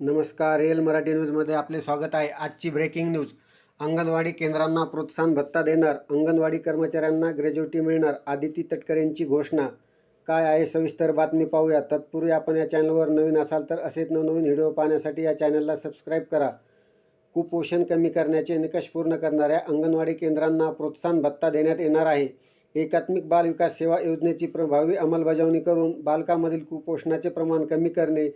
नमस्कार रिअल मराठी न्यूजमध्ये आपले स्वागत आहे. आजची ब्रेकिंग न्यूज अंगणवाडी केंद्रांना प्रोत्साहन भत्ता देणार अंगणवाडी कर्मचाऱ्यांना ग्रॅज्युटी मिळणार आदिती तटकरेंची घोषणा. काय आहे सविस्तर बातमी पाहूया. तत्पूर्वी आपण या चॅनलवर नवीन असाल तर असेच नवनवीन व्हिडिओ पाहण्यासाठी या चॅनलला सबस्क्राईब करा. कुपोषण कमी करण्याचे निकष पूर्ण करणाऱ्या अंगणवाडी केंद्रांना प्रोत्साहन भत्ता देण्यात येणार आहे. एकात्मिक बाल विकास सेवा योजनेची प्रभावी अंमलबजावणी करून बालकामधील कुपोषणाचे प्रमाण कमी करणे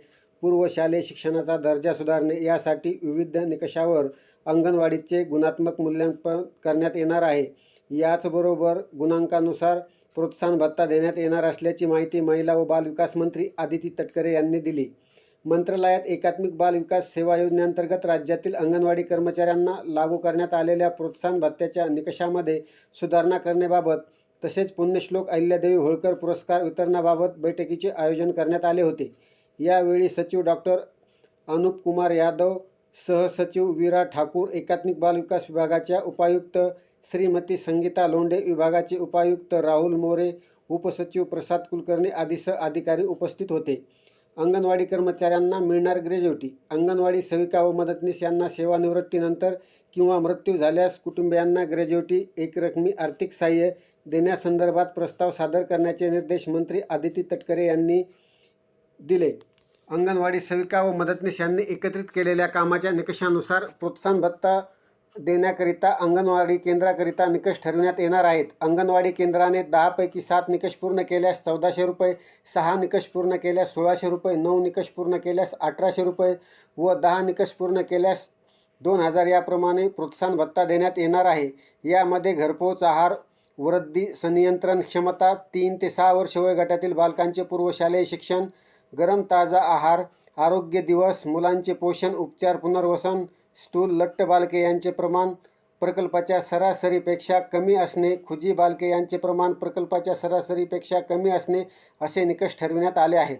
पूर्व शालेय शिक्षणाचा दर्जा सुधारणे यासाठी विविध निकषावर अंगणवाडीचे गुणात्मक मूल्यांकन करण्यात येणार आहे. याचबरोबर गुणांकानुसार प्रोत्साहन भत्ता देण्यात येणार असल्याची माहिती महिला व बालविकास मंत्री आदिती तटकरे यांनी दिली. मंत्रालयात एकात्मिक बाल विकास सेवा योजनेअंतर्गत राज्यातील अंगणवाडी कर्मचाऱ्यांना लागू करण्यात आलेल्या प्रोत्साहन भत्त्याच्या निकषामध्ये सुधारणा करण्याबाबत तसेच पुण्यश्लोक अहिल्यादेवी होळकर पुरस्कार वितरणाबाबत बैठकीचे आयोजन करण्यात आले होते. यावेळी सचिव डॉक्टर अनुप कुमार यादव सहसचिव विरा ठाकूर एकात्मिक बालविकास विभागाच्या उपायुक्त श्रीमती संगीता लोंढे विभागाचे उपायुक्त राहुल मोरे उपसचिव प्रसाद कुलकर्णी आदीसह अधिकारी उपस्थित होते. अंगणवाडी कर्मचाऱ्यांना मिळणार ग्रॅज्युटी. अंगणवाडी सेविका व मदतनीस यांना सेवानिवृत्तीनंतर किंवा मृत्यू झाल्यास कुटुंबियांना ग्रॅज्युटी एकरकमी आर्थिक सहाय्य देण्यासंदर्भात प्रस्ताव सादर करण्याचे निर्देश मंत्री आदिती तटकरे यांनी दिले. अंगणवाडी सेविका व मदतनीस यांनी एकत्रित केलेल्या कामाच्या निकषानुसार प्रोत्साहन भत्ता देण्याकरिता अंगणवाडी केंद्राकरिता निकष ठरविण्यात येणार आहेत. अंगणवाडी केंद्राने दहापैकी सात निकष पूर्ण केल्यास चौदाशे रुपये सहा निकष पूर्ण केल्यास सोळाशे रुपये नऊ निकष पूर्ण केल्यास अठराशे रुपये व दहा निकष पूर्ण केल्यास दोन हजार याप्रमाणे प्रोत्साहन भत्ता देण्यात येणार आहे. यामध्ये घरपोच आहार वृद्धी संनियंत्रण क्षमता तीन ते सहा वर्ष वयोगटातील बालकांचे पूर्वशालेय शिक्षण गरम ताजा आहार आरोग्य दिवस मुलांचे पोषण उपचार पुनर्वसन स्थूल लठ्ठ बालके यांचे प्रमाण प्रकल्पाच्या सरासरीपेक्षा कमी असणे खुजी बालके यांचे प्रमाण प्रकल्पाच्या सरासरीपेक्षा कमी असणे असे निकष ठरविण्यात आले आहेत.